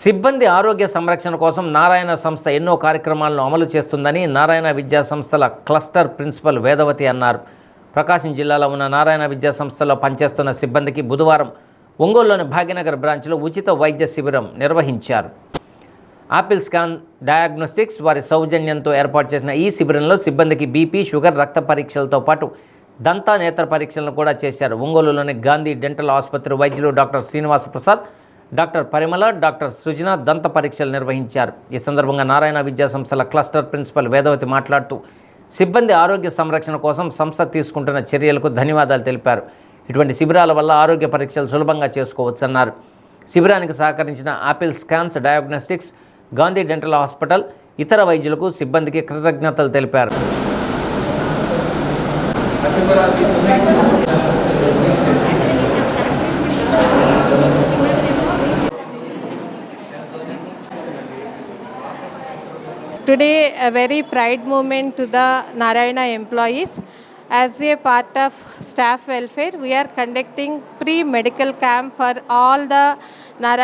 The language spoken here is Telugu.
సిబ్బంది ఆరోగ్య సంరక్షణ కోసం నారాయణ సంస్థ ఎన్నో కార్యక్రమాలను అమలు చేస్తుందని నారాయణ విద్యా సంస్థల క్లస్టర్ ప్రిన్సిపల్ వేదవతి అన్నారు. ప్రకాశం జిల్లాలో ఉన్న నారాయణ విద్యా సంస్థలో పనిచేస్తున్న సిబ్బందికి బుధవారం ఒంగోలులోని భాగ్యనగర్ బ్రాంచ్లో ఉచిత వైద్య శిబిరం నిర్వహించారు. ఆపిల్ స్కాన్ డయాగ్నోస్టిక్స్ వారి సౌజన్యంతో ఏర్పాటు చేసిన ఈ శిబిరంలో సిబ్బందికి బీపీ షుగర్ రక్త పరీక్షలతో పాటు దంతా నేత్ర పరీక్షలను కూడా చేశారు. ఒంగోలులోని గాంధీ డెంటల్ ఆసుపత్రి వైద్యులు doctor Srinivasa Prasad doctor Parimala doctor Srujana దంత పరీక్షలు నిర్వహించారు. ఈ సందర్భంగా నారాయణ విద్యా సంస్థల క్లస్టర్ ప్రిన్సిపల్ వేదవతి మాట్లాడుతూ సిబ్బంది ఆరోగ్య సంరక్షణ కోసం సంస్థ తీసుకుంటున్న చర్యలకు ధన్యవాదాలు తెలిపారు. ఇటువంటి శిబిరాల వల్ల ఆరోగ్య పరీక్షలు సులభంగా చేసుకోవచ్చన్నారు. శిబిరానికి సహకరించిన Apple scans diagnostics Gandhi dental hospital ఇతర వైద్యులకు సిబ్బందికి కృతజ్ఞతలు తెలిపారు. Today, a very pride moment to the Narayana employees. As a part of staff welfare, we are conducting pre-medical camp for all the Narayana